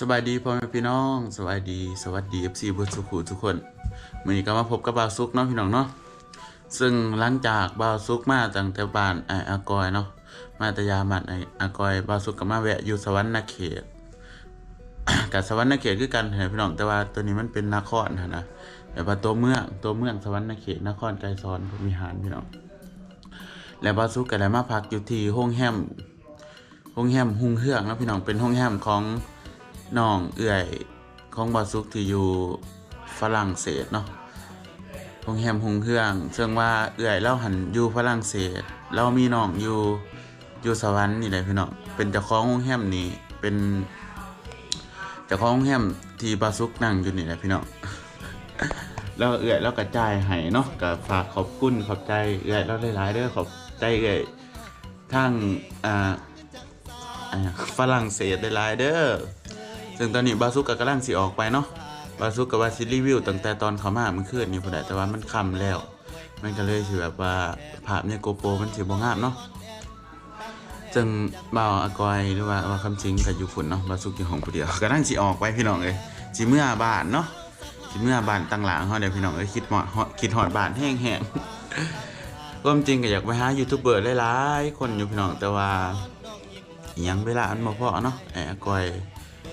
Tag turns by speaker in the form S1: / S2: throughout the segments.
S1: สบายดีพ่อแม่พี่น้องสวัสดี สวัสดี FC บุสุขุทุกคนวันนี้ก็มาพบกับบ่าวซุกเนาะพี่น้องเนาะซึ่งหลังจากบ่าวซุกมาตั้งแต่บ้านไออากอยเนาะมาตยาบ้านไออากอยบ่าวซุกก็มาแวะอยู่สวรรค์นาเขตกับสวรรค์นาเขตคือกันเห็นพี่น้องแต่ว่าตัวนี้มันเป็นนครนะนะแต่ว่าตัวเมืองตัวเมืองสวรรค์นาเขตนครไกรสอนพิหารพี่น้องแล้วบ่าวซุกก็ได้มาพักอยู่ที่ห้องแฮมห้องแฮมหุงเฮืองนะพี่น้องเป็นห้องแฮมของ น้องเอื่อยของบาซุกที่อยู่ฝรั่งเศสเนาะโรงแรมหงเครื่องซึ่งว่าเอื่อยเล่าหันอยู่ฝรั่งเศส เรามีน้องอยู่อยู่สวรรค์นี่แหละพี่น้องเป็นเจ้าของโรงแรมนี้เป็นเจ้าของโรงแรมที่บาซุกนั่งอยู่นี่แหละพี่น้องแล้วเอื่อยเรากระจายให้เนาะก็ฝากขอบคุณขอบใจเอื่อยเราหลายๆเด้อขอบใจเอื่อยทั้งอ่าฝรั่งเศสหลายๆเด้อ ซึ่งตอนนี้บาซุกก็กำลังสิออกไปเนาะบาซุกกับว่าสิรีวิวตั้งแต่ตอนเขามาเมื่อคืนนี่พอได้แต่ว่ามันค่ำแล้ว มันก็เลยสิแบบว่าภาพในโกโปรมันสิบ่งามเนาะจึงบ่าวอากอยหรือว่าว่าคำจริงกับอยู่ฝุ่นเนาะบาซุกอยู่ห้องผู้เดียวกำลังสิออกไปพี่น้องเอ้ยสิเมื่อบานเนาะสิเมื่อบานตั้งหลังเฮาเดี๋ยวพี่น้องเอ้ยคิดหมอดคิดฮอดบานแห้งๆควมจริงก็อยากไปหายูทูบเบอร์หลายๆคนอยู่พี่น้องแต่ว่ายังเวลาอันบ่พอเนาะไอ้อากอย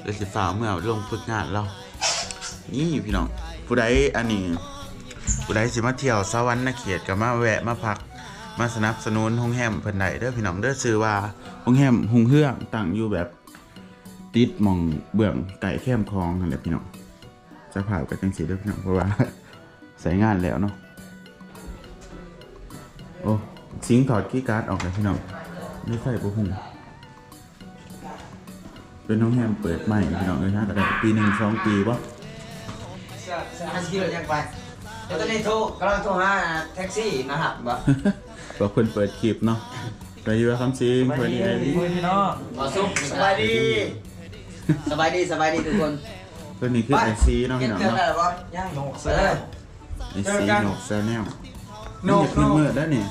S1: เลยสิฝ่าเมื่อลงฝึกงานเรา นี่พี่น้อง ผู้ใดอันนี้ ผู้ใดสิมาเที่ยวสวรรค์นเขตก็มาแวะมาพัก มาสนับสนุนโรงแรมเพิ่นได้เด้อพี่น้องเด้อชื่อว่าโรงแรมหุงเฮืองตั้งอยู่แบบติดมองเบื้องไก่แคมคลองนั่นแหละพี่น้องสภาพก็จังซี่เด้อพี่น้องเพราะว่าใส่งานแล้วเนาะโอ้สิงถอดคีย์การ์ดออกเลยพี่น้องไม่ใช่บ่หุง เป็นห้องแฮมเปิดใหม่พี่น้องเอ้ยฮะแต่ได้ปีหนึ่งสองปีวะ
S2: ห้าสิบกิลยังไปเดี๋ยวตอนนี้โทรกำลังโทรหาแท็กซี่มาหับบ่
S1: บอกคนเปิดคลิปเนาะไปอยู่ว่าคำซิงเปิดดี
S2: พี่น้องมาซุปสบายดี สบายดีสบายดีทุกคน
S1: ตัวนี้คือไอซีเนาะพี่น้อง
S2: เจอ
S1: เนาะ
S2: ได้หรอวะย่างหนกเสือ
S1: ไอซีนกแซนแนลมันจะขึ้นเมื่อได้เนี่ย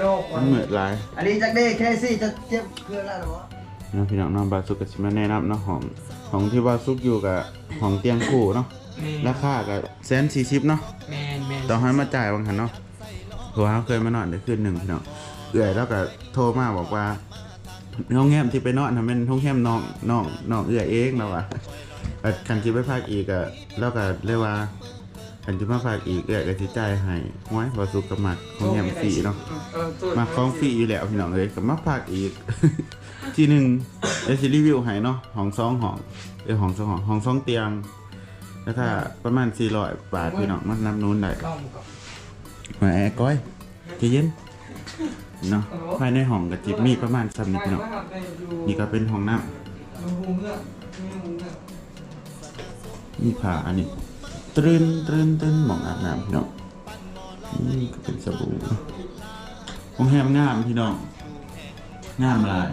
S2: นก
S1: มันเมื่อหลาย
S2: อันนี้จากเด้แค่ซี่จะเจ็บเกลือแล้วหรอวะ
S1: นาะพี่น้องเน้องบาซุกกับชิมาแนะนำเนาะของของที่บาซุกอยู่กับของเตียงคู่เนาะราคากับแสนสี่สิบเนาะ
S3: แมนแมน
S1: ต้องให้มาจ่ายวังหันเนาะเพราะว่าเขาเคยมานอนได้คืนหนึ่งพี่น้องเอื่อยแล้วก็โทรมาบอกว่าห้องแฮมที่ไปนอนทำเป็นห้องแฮมน้องน้องน้องเอื่อยเองแล้วว่ะเอ่อคันที่ไปพักอีกอะแล้วก็เรียกว่าคันที่มาพักอีกเอื่อยก็สิจ่ายให้ห้วยบอสุกกับมักห้องแฮมฟรีเนาะ
S3: เออตัว
S1: มาของฟรีอยู่แล้วพี่น้องเอ้ยกับมาพักอีก ทีหนึ่งเดี๋ยวสิรีวิวให้เนาะห้องสองห้องเออห้องสองห้องห้องสองเตียงแล้วก็ประมาณ400บาทพี่น้องมันนับนู้นได้
S3: ลองก่อน
S1: มาแอร์ก้อยใจเย็นเนาะภายในห้องกับจิบมีประมาณสามนิดเนาะนี่ก็เป็นห้องน้ำมีผ้าอันนี้ตรึนตรึนตรึนหมองอาบน้ำพี่น้องนี่ก็เป็นสบู่ห้องแฮมงามพี่น้องงามหลาย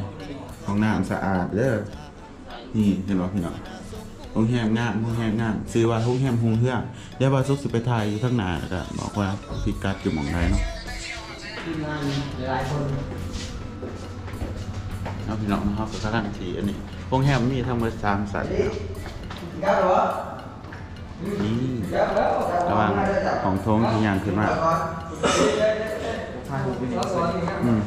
S1: ห้องน้ำสะอาดเด้อนี่เห็นบ่พี่น้องห้องแฮมงามห้องแฮมงามซื้อว่าห้องแฮมฮงเฮืองเดี๋ยวว่าซุกสิไปถ่ายอยู่ข้างหน้าแล้วก็บอกว่าพิกัดอยู่หม่องใดเนาะ
S2: ทีมงานหลายคน
S1: เอาพี่น้องนะครับกระทั่งทีอันนี้พวกแฮมมีทั้งหมดสามสัตว์
S2: นี่ก้าว
S1: นี่ระหวังของโทงที่ยางขึ้นมาอืม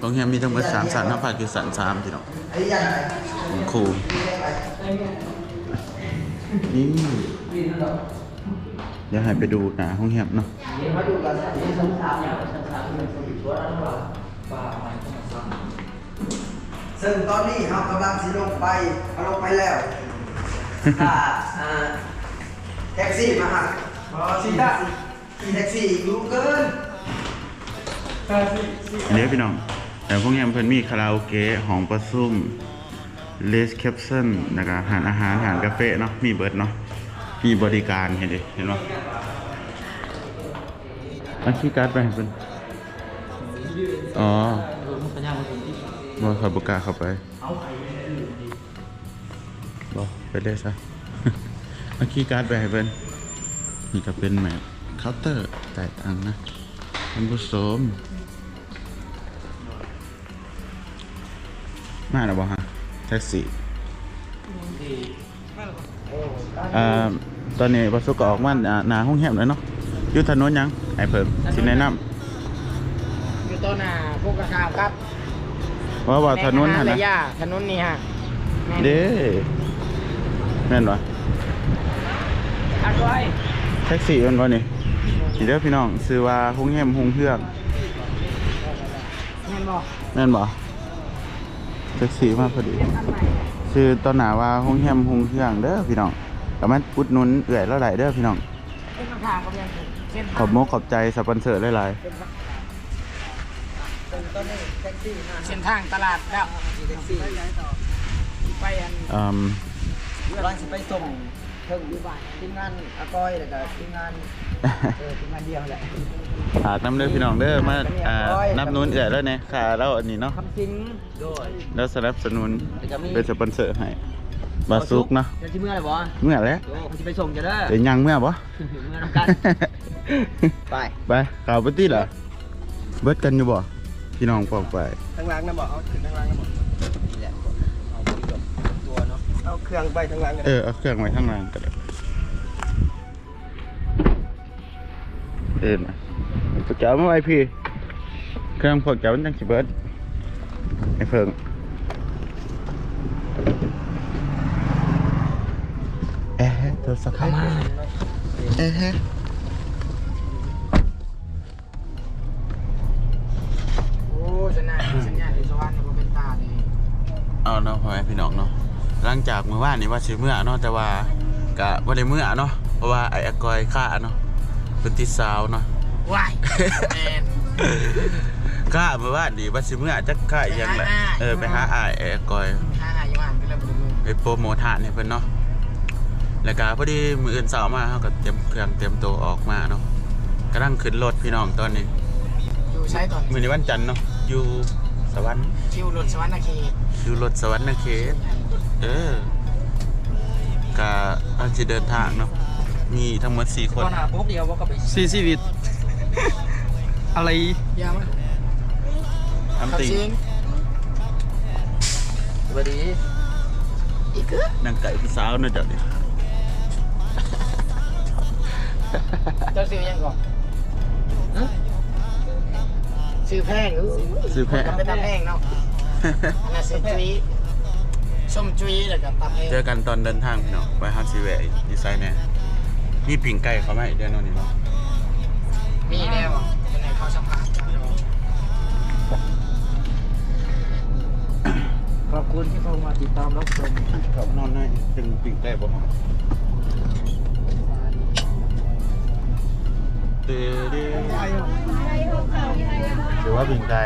S1: พวกแฮมมีทั้งหมดสามสัตว์น้ำผักคือสันสามพี่น้อง
S2: ไอ้ยังไง
S1: ของครูนี่เดี๋ยวให้ไปดูหนาห้องแฮมเนาะ
S2: มาดูกันนี่สงสารเนารเป็นคนชัวร์แล้วหรอซึ่งตอนนี้เรากำลังสิลงไปเอาลงไปแล้วถ้าอ่าแท็กซี่มาหักซีต้าขี่แท็กซี่อยู่เกิน
S1: อันนี้พี่น้อง แต่พวกแฮมเพิ่นมีคาราโอเกะห้องประซุ่มเลสแคปเซนนะครับหารอาหารหารกาแฟเนาะมีเบิร์ดเนาะมีบริการเห็นดิเห็นป่ะอันคีย์การ์ดไปให้เพิ่นอ๋อ
S3: เออมันขยันมาถึงที่
S1: บ่ขอยบ่กาเข้าไป
S3: เอไข่ไดีดี
S1: บ่ไปเลยซะอันคีย์การ์ดไปให้เพิ่นนี่ก็เป็นแมปเคาน์เตอร์จ่ายตังค์นะท่านผู้ชม มาแล้วบ่ฮะแท็กซี่อ่าตอนนี้บสุกก็ออกมาอ่าหนาห้องแฮมแล้วเนาะอยู่ถนนหยังไอ้เพิ่มสิแนะน
S4: อยู่ต้นน่ะพวกกระขาวครับำ
S1: ว่าว่าถนน
S4: แม่
S1: หั่น
S4: ระ
S1: นะ
S4: ยะถนนนี่ฮะแม่น
S1: เด้แม่นบ่
S4: อัดไว้
S1: แท็กซี่มันบ่นี่นี่เด้อพี่น้องชื่อว่าห้องแฮมห้องเฮือง
S4: แม่นบ่
S1: แม่นบ่ แท็กซี่มาพอดีชื่อต้นหนาว่าห้องแฮมห้องเฮืองเด้อพี่น้องก็มาอุดหนุนเอื่อยแล้วหลายเด้อพี่น้อง
S4: เป็นกระขาวก็ยังเส้น
S1: ขอบมกขอบใจสปอนเซอร์หลาย
S4: เส้นทางตลาดแล้ว
S2: แท็กซี่
S4: ไปอัน
S1: ๆอืม
S2: ร้านสิไปส่งเพิ่งอยู่บ้านทีมงานอาก้อยแล้วก็ทีมงาน เออทีมงานเดียวแหละ
S1: ฝากน้ำเด้อพี่น้องเด้อมาอ่านับหนุนเอื่อยแล้วเนี่ยค่ะแล้วอันนี้เนาะ
S4: คำสิง
S2: โดย
S1: แล้วสนับสนุน
S2: แล้วก็มี
S1: เป็นสปอนเซอร์ให้บาซุกเนาะ
S2: เดี๋ยวที่เมื่อไหร่บ่
S1: เมื่อแล้ว
S2: โอ้เขาจะไปส่งจะได้
S1: เดี๋ยวยังเมื่อบ่
S2: เมื่อน้ำกันไป
S1: ไปข่าวปตี้เหรอเบิดกันอยู่บ่พี่น้องปอกไป
S2: ทางล่างนะบอกเอาถึงทางล่างนะบอกนี่แหละเอาไปจบตัวเนาะเอาเครื่องไปทางล่างกัน
S1: เออเอาเครื่องไว้ข้างล่างก็ได้ เอ็นนะพวกเจ้ามาไว้พี่ เครื่องพวกเจ้ามันจังสิเบิดไอ้เพิ่งเอ๊ะโทรศัพท์เข้ามาเอ๊ะ
S4: โอ้สัญญาณสัญญาณที่สวรรค์เนี่ยบ่เป็นตาเลย
S1: เอาเนาะพ่อแม่พี่น้องเนาะหลังจากมื้อวานนี้ว่าสิเมื่อเนาะแต่ว่าก็บ่ได้เมื่อเนาะเพราะว่าไอ้อากอยฆ่าเนาะ เป็นติดสาวเนาะ
S4: ว้ายแม่น
S1: ฆ่ามื้อวานนี้ว่าสิเมื่อจักฆ่าอีหยังแหละ
S4: ไปหาอ้าย
S1: เออไปหาอ้ายไอ้อากอย
S4: หาหาอยู่อ่านก็เลยบ่ได้มือ
S1: ไปโปรโมทหานให้เพิ่นเนาะแล้วก็พอดีมื้ออื่นเช้ามาเฮาก็เตรียมเครื่องเตรียมตัวออกมาเนาะกำลังขึ้นรถพี่น้องตอนนี้
S4: อยู่ใช้ตอน
S1: มื้อนี้วันจันทร์เนาะอยู่สวรรค์
S4: คิวรถสวรรค์เขต
S1: อยู่รถสวรรค์เขตเออก็อันสิเดินทางเนาะ มีทั้งหมด4คน
S2: ตอนหาพวกเดียวว่าก็ไป
S3: ซีชีวิต อะไร
S4: ยาวมั้ย
S1: ทำติง
S4: คำสิง
S2: สวัสดี
S1: นางไก่พี่สาวเนาะเจ้ะนี่
S4: เจ้าซื้อยังก่อนฮะซื้อแพงอู้
S1: ซื้อแพะ
S4: ก็เป็นตาแพงเนาะอันนั้นซื้อจุ้ยส้มจุ้ยแล้วก็ตาแพง
S1: เจอกันตอนเดินทางพี่น้องไปฮันซีแวร์ดีไซน์แน่ นี่ปิ่งไก่เขาไหมาอีกเดือนนึงนี่เนาะ
S4: มีแล้วอะเป็นไหนเขาสัมภาษณ์กันเนาะขอบคุณที่เข้ามาติดตามรับชม
S1: เขานอนได้ถึงปิ่งไก่บ่ฮะเตือเดือสือว่าปิ่งไก่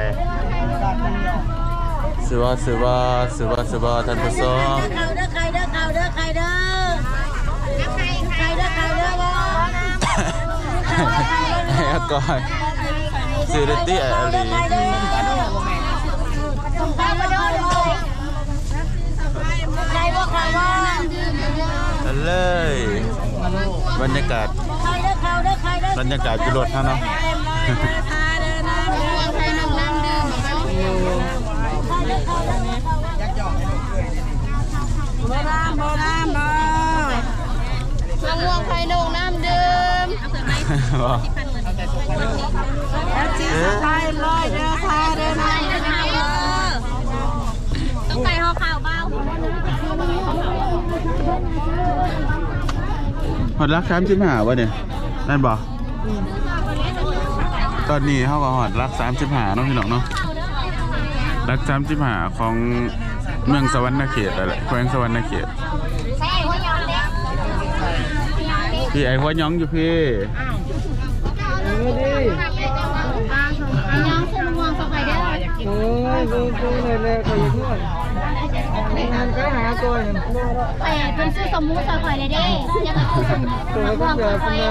S1: สือว่าสือว่าสือว่าสือว่าท่านผู้ชม
S5: เขาเด้อใครเด้อเขาเด้อใครเด้อ
S1: ไอ้อากอยซื้อได้ตี้ไอ้อลี
S5: ใครเด้อส่งไปมาเด้อใครบ่ใครบ่
S1: นั่นเลยบรรยากาศ
S5: ใครเด้อเขาเด้อใครเด้อบ
S1: รรยากาศจุรถเท่าเนาะ
S5: ใครน้ำน้ำดื่มใคร เด้อาเด้อโบราณโบราณบ่มะม่วงไข่นงน้ำดื่ม
S1: บ่
S5: จีสไทยร้อยเด้อใครเด้อใครเด้อใครเด้อต้องไปห่อข้าวเบ้า
S1: หอดรักสามสิบห้าวะเนี่ยนั่นบ่ตอนนี้เขาก็หอดรักสามสิบห้าเนาะพี่น้องเนาะรักสามสิบห้าของเมืองสวรรค์นาเขตอะไรแขวงสวรรค์นาเขต
S5: ใช่หัวยองเด้อ
S1: พี่ไอ้หัวหยองอยู่พี่
S5: น้องซื้อมะม่วงสไปเดอร์
S4: โอ้ยดูดูเลยเลยขออยู่ด้วยงานก็หาตัวเห็น
S5: แต่เป็นซื้อสมมุติใส่ข่อยเลยเด้ยังไงซื้อสมมุติ
S4: ตัวก็เกิดเป็นไง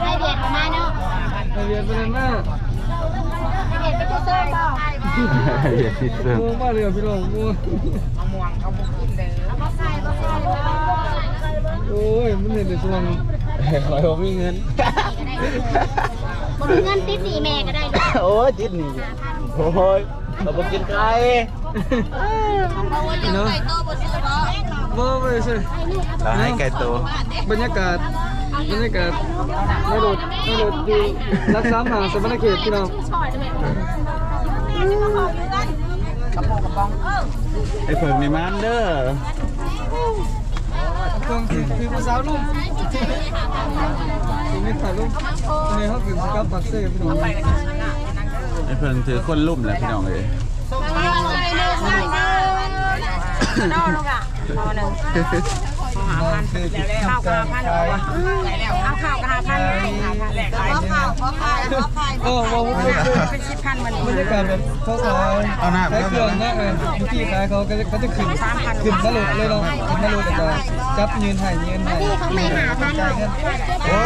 S5: ได้เด็ดมาเนาะ
S4: เรียนเป็นมาก
S5: เด็ดไปซื้อเสื้อเปล่า
S1: อย่าติดเสื่อม
S4: งูมาเรือพี่น้องงูเอาม่วงเขาบุกกินเลย
S5: บ่ใส่บ่ใส่บ่ใส่
S4: โอ้ยมันเห็นในช่วง
S1: ขอผมมีเงิน
S5: บ่มีเงินติดหนี้แม่ก็ได้ลูก
S1: โอ้ยจิตนี่โอ้ย
S3: เราบอกกินไก่เนาะบ่บ่ได้ซื้อ
S1: เราให้ไก่โต
S3: บรรยากาศบรรยากาศในรถในรถอยู่รักษาหาสมณเขตพี่น้อง
S1: ไอ้เพิ่งในมันเด้อ
S3: เครื่องคือคือภาษาลูกชีวิตถ่ายรูปในห้องถึงสกับปักเซ่พี่น้อง
S1: ไอ้เพิ่งถือคนลุ่มแหละพี่น้องเลย
S3: นอนคือกิจกรรม การขาย
S5: เอาข่าวกับหาพันเอาข่าวเอาข่าวเอาข่าว
S3: โอ้โห
S5: เป็นสิบพันวัน
S3: บรร
S5: นี้
S3: ยากาศแบบเขาขาย
S1: เอาหน้า
S3: ขายเครื่องนะเออเมื่อกี้ขายเขาก็จะเขาจะขึ้นขึ้นมาโหลดเลยเนาะขึ้นมาโหลดแต่ก็จับยืนถ่ายยืนถ่าย
S5: พี่เขาไม่หาพันหรอก
S1: โอ้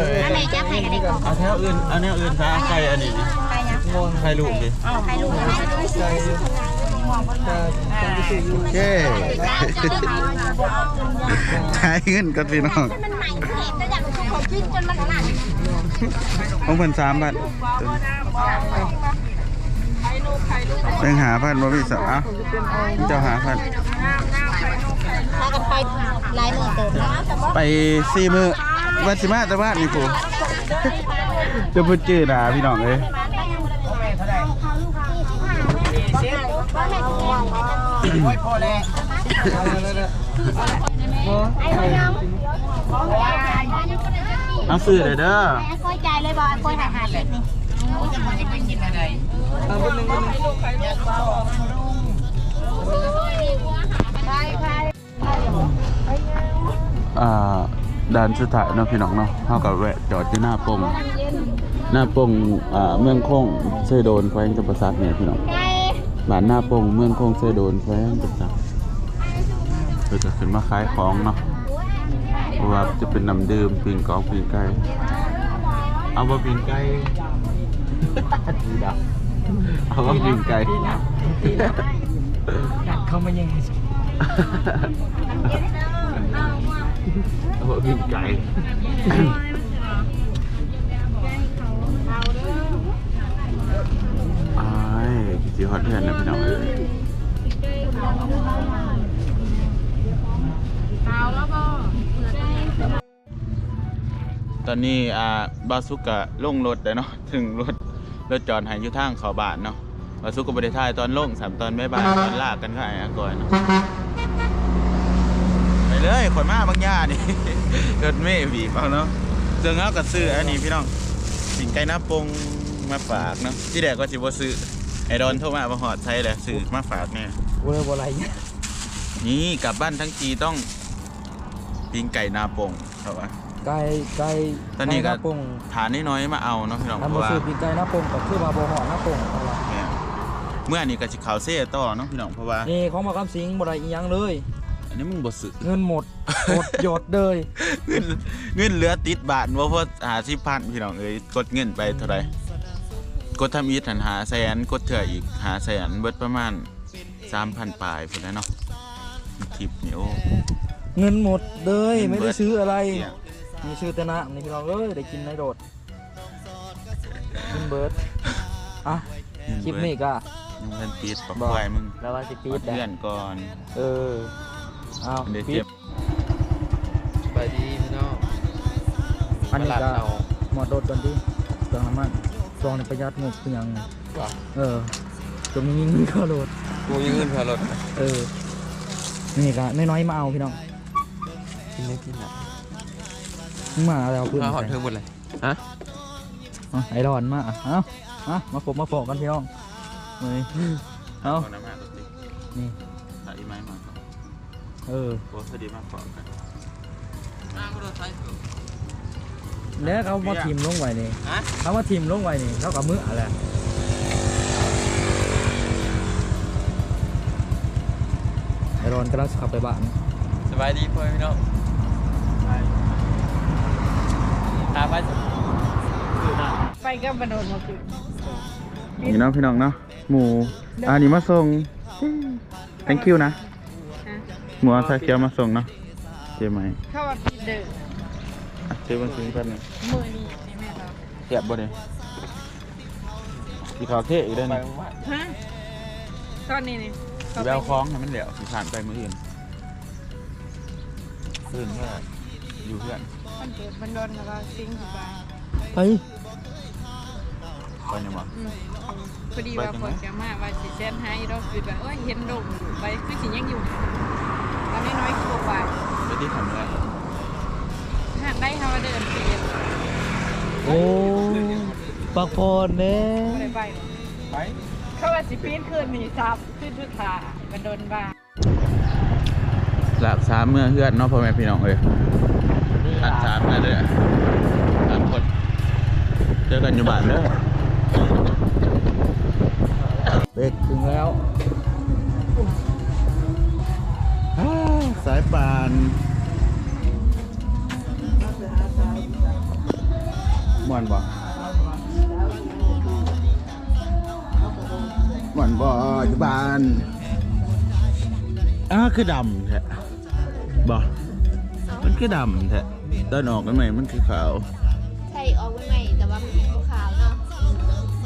S1: ย
S5: ถ้าแม่จับให้กันได้ก่อน
S1: เอาแถวอื่นเอาแนวอื่นซะไก่อันนี้นี่
S5: ใครนะ
S3: งง
S1: ไข่ลูกดิ
S5: ใครรู้ไหม
S3: ใจแต่ต้องไปซื้ออยู่
S1: โอเคใช้เงินกันพี่น้อง
S5: มันใหม่เห็นแต่อย่างเขาขึ้นจนมันขนาด
S1: ของเพิ่นสามพันเป็นหาพันบ่มีสักอะเจ้าหาพัน
S5: พากันไปลายมื่นเติมแล้วแต่ว่า
S1: ไปสี่มือวันสิมาแต่บ้านนี่กูจะพูดจื้อด่าพี่น้องเลย อ้ย
S4: พอแล้ว
S3: โอ้
S1: เอาซื้อเลยเด้อ
S5: ไอ้คอยใจเลยบอกไอ้คอยหาหาแบบนี้
S4: จะมาจะไปกินอะไร
S3: ตามเป็นหนึ่งเป็นหนึ่ง
S5: ใครใคร
S1: อ่าด่านสุดท้ายเนาะพี่น้องเนาะเฮากับแวะจอดที่หน้าปงหน้าปงอ่าเมืองคงเซโดนแขวงจำปาสักเนี่ยพี่น้อง บ้านหน้าปงเมืองคงเซโดนแขวงจำปาสักเพื่อจะขึ้นมาขายของเนาะเพราะว่าจะเป็นน้ำดื่มปิงกองปิงไก่เอาบ่ปิงไก่ดีดาวเอาบ่ปิงไก่
S3: เขามายังไง
S1: เอาบ่ปิงไก่ สิฮอดเพื่อนนะพี่น้องเอ้ยตอนนี้อ่าบาซุกะลงรถแล้วเนาะถึงรถรถจอดหายอยู่ทางเขาบานเนาะบาซุกก็บริทายตอนลงสามตอนไม่บายตอนลากกันก็ไอ้อก่อยเนาะไปเลยขนมาบางย่านี่รถเมย์บีบเอาเนาะเจอเงากับซื้ออันนี้พี่น้องสิงไก่หน้าปงมาฝากเนาะที่แรกก็สิบ่ซื้อ ไอดอนโทรมาบ่หอดใช้แหละซื้อมาฝากเนี่ย
S3: กูเลยบ่ไรเนี่ย
S1: นี่กลับบ้านทั้งทีต้องปิงไก่นาปงครับว่า
S3: ไก่ไก่
S1: ตอนนี้ก็
S3: หน้าปง
S1: ฐานน้อยๆมาเอาเนาะพี่น้องเพ
S3: ทำ
S1: ราะ
S3: มา
S1: ว่า
S3: ซื้อปีกไก่หน้าปงกับคือมาโบหอหน้าปงเอาล่ะ
S1: แม่เมื่อนี้ก็สิขาวเซ่ต่อเนาะพี่น้องเพราะว่า
S3: นี่ของมาคำสิงบ่ไรอีหยังเลย
S1: อันนี้มึงบ่ซื้อ
S3: เงินหมดหมดหยดเลย
S1: เงินเงินเหลือติดบาทว่าเพราะหาสิพันพี่น้องเอ้ยกดเงินไปเท่าไหร่ กดทำอีทหันหาแสนกดเถื่ออีกหาแสนเบิดประมาณ3,000ปลายพุ่นนะเนาะคลิปนี่โอ้
S3: เงินหมดเลย
S1: เงินเบิด
S3: ไม่ได้ซื้ออะไร
S1: เนี่ย
S3: มีซื้อแต่น้ำนี่พี่น้องเอ้ยได้กินในโดดเงินเบิร์ดอะคลิปนี้ก็
S1: ยังเพิ่นปิดบอก
S3: บอก
S1: ไว้มึง
S3: แล้วว่าสิปี
S1: ปิ
S3: ด
S1: ด
S3: แหละ
S1: เพื่อนก่อน
S3: เออเอา
S1: เดี๋ยว
S3: ปิ
S1: เจ็
S3: ด
S1: บ
S6: ไปดีพี่น้อง
S3: อันนี้
S6: มา
S3: ก็
S6: ลาดเรา
S3: หมอดรถกันที่เครื่องน้ำมันซ องนี่ประหยัดงบเป็นหยัง
S6: ว่ะ
S3: เออจะมีเงินเข้ารถ
S6: กูยังเงินพอรถ
S3: เออนี่ก็น้อยๆมาเอาพี่น้อง
S6: กินไม่กินอะ
S3: มึงมาอะไรเอาเพื่อน
S6: ข้าวหอด
S3: ไป
S6: เพิ่มหมดเลยฮะ
S3: เอาไอรอนมาอะเอาเอามาผมมาโฟกันพี่น้องเฮ้ยเอา
S1: เอาน้ำมาตัวนี้
S3: นี่
S1: ถ้าอีไม้มาก่อน
S3: เออ
S1: โอ้สวัสดีมากขอกัน
S3: แล้วเขามาทีมลงไว้นี่เขามาทีมลงไว้นี่เขากับมืออะไรไอรอนกำลังจะขับไปบ้าน
S6: สบายดีพ่อพี่น้องตาไป
S5: ไปก็มาโดนมาคือ
S1: นี่เนาะพี่น้องเนาะหมูอันนี้มาส่ง thank you นะหมูเอาชาเขียวมาส่งเนาะเจ๊ไหม
S5: เข้ามาพิดเด้ อ
S1: อะเจ๊มาซื้อกันหนึ่ง
S5: มือนี่นี่แม่เรา
S1: เสียบบ่เนี่ยมีข้าวเทอีกได้
S6: ไป
S1: นี่
S6: ว่า
S5: ฮะตอนนี้นี่
S1: สิไปเอาคล้องให้มันเหลวสิผ่านไปมื้ออื่นอื่นเพื่ออยู่เพื่อน
S5: มันเกิดมันโดนแล้วก็ซิงอยู่ไป
S3: ไป
S1: ไปยังบ่
S5: อืมพอดีว่าพอจะมาว่าสิเส้นให้ดอกคือแบบเอ้ยเห็นดงไปคือสิยังอยู่ตอนน้อยๆคือไป
S1: ไปที่ทำอะไร
S5: หาก ได้เฮาเดินเปลี่ยน
S3: โอ้ปักพรเน่
S5: บ่ได้ไป
S6: ไป
S5: เขาว่าสิปีนคืนนี่ซับขึ้นทุกขามันโดนบ้า
S1: หลับสามเมื่อเฮือนเนาะพ่อแม่พี่น้องเอ้ยตัดสามนั่นเลยสามคนเจอกันอยู่บ้านเด้อเบก
S3: ถึงแล้ว
S1: อ้าวสายป่าน ม่วนบ่ม่วนบ่อยู่บ้านอ้าคือดำแท้บ่มันคือดำแท้ตอนออกใหม่ๆมันคือขาว
S7: ใช่ออกใหม่ๆแต่ว่ามันเป็นขาวๆเนาะ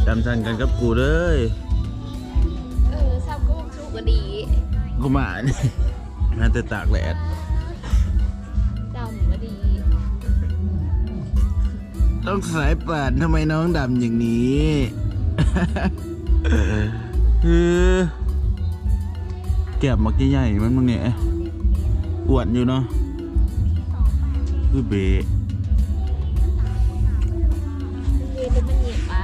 S1: ดำชันกันกับกูเลย
S7: เออซ้ำก็ชุกก็ดี
S1: กูมานี่น่าจะตากแดด
S7: ด
S1: ต้องสายป่านทำไมน้องดำอย่างนี้คือแก็บมักใหญ่ๆมันมึงเนี่ยอวดอยู่เนาะคือเบะ
S7: เฮ้เป็นมันหนียบปะ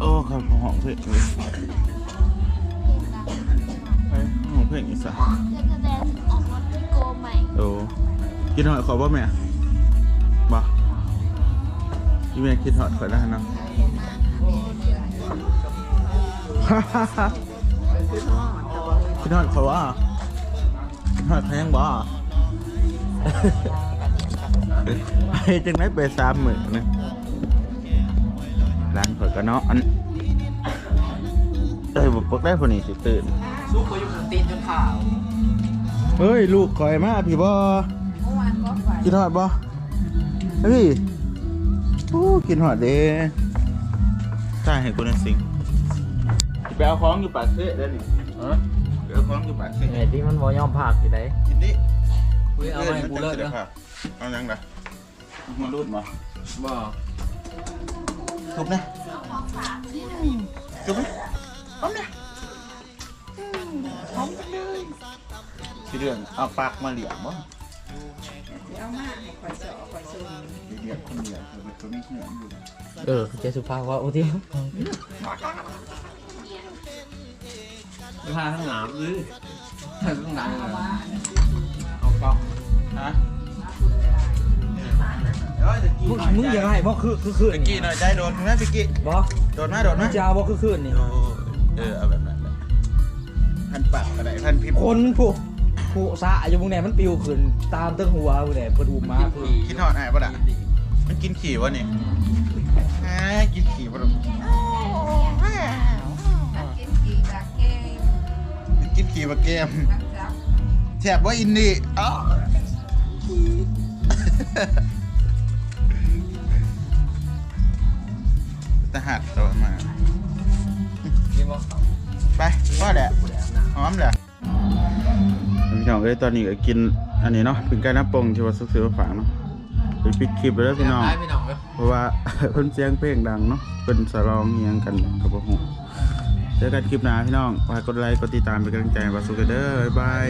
S1: โอ้ครับหองเพลงเลยไปห้องเพลงอีสาน
S7: เพื่อนแสดงออกรถโกใหม่
S1: โอ้คิดหอดขอบ่แม่ พี่แม่คิดหอดขอได้เนาะคิดหอดขอว่าคิดหอดใครยังบ่ไปจังไหนไปสามหมื่นนะร้านเปิดก็เนาะอันเอ้ยบอกปกได้คนนี้สิตื่น
S3: สู้ก็อยู่ตีนจนขาว
S1: เฮ้ย ลูกคอยมาพี่บ่กินหอดบ่เฮ้ยโอ้กินหอดเด้ใช่เห็นกูนั่นสิงไปเอาของอยู่ปากเซ่เด้อนี่
S3: เออ
S1: ไปเอาของอยู่ปากเซ่
S3: ไอ้ที่มันบ่ยอมพากอยู่ไหน
S1: กินดิ
S3: เฮ้ยเอาให้กูเลิก
S1: เด้
S3: เนาะ
S1: เอายังไงมารูดมา
S3: บ่
S1: ทุบนะทุบนะพร้อมนะพร้อมกันเลยพี่เรื่องเอาปากมาเหลี่ยมบ่
S5: เอามาให้คอยสอคอยซุ่ม
S1: เดี๋ยวคนเหลี่ยมเธอเป็นตัวนี้เหลี่ยมอยู่
S3: เออเจสุภาพว่าโอ้ที่พาข้างหลังหรือข้างหลังเอากล้อง
S1: ฮะ
S3: มึงมึงยังไงบ่คือคือคือ
S1: ตะกี้หน่อยใจโดนนะตะกี้
S3: บ่
S1: โดนมาโดน
S3: มึ
S1: มา
S3: จะเอาบ่คือคืนนี่
S1: เออเอาแบบนั้นแหละพันปากอะไรพันพิมพ์
S3: คนผู้ผู้สะอยู่มึงเนี่ยมันปิวขึ้นตามเติ้งหัวมึงเนี่ยเพิ่นอุ้มมาคือ
S1: กินหอดไอ้ปะด่ะ กินขี่วะนี่ฮะกินขี่ปะด่ะ
S5: กินกี่จากแก้
S1: กินขี่ปะเกมแถบว่าอินดี้อ๋อทหารตัวมาไปพ่อแดะหอมแหละพี่น้องเอ้ยตอนนี้ก็กินอันนี้เนาะเป็นไก่น้ำปงที่ว่าซื้อมาฝากเนาะ ไปปิดคลิปไปแล้วพี่น้อง
S3: พี่น้องเว้ย
S1: เพราะว่า เพิ่นเสียงเพลงดังเนาะเป็นสลองเฮียงกันกับบ่ฮู้เจอกันคลิปหน้าพี่น้องฝากกดไลค์กดติดตามเป็นกำลังใจให้บาสุกเด้อบ๊ายบาย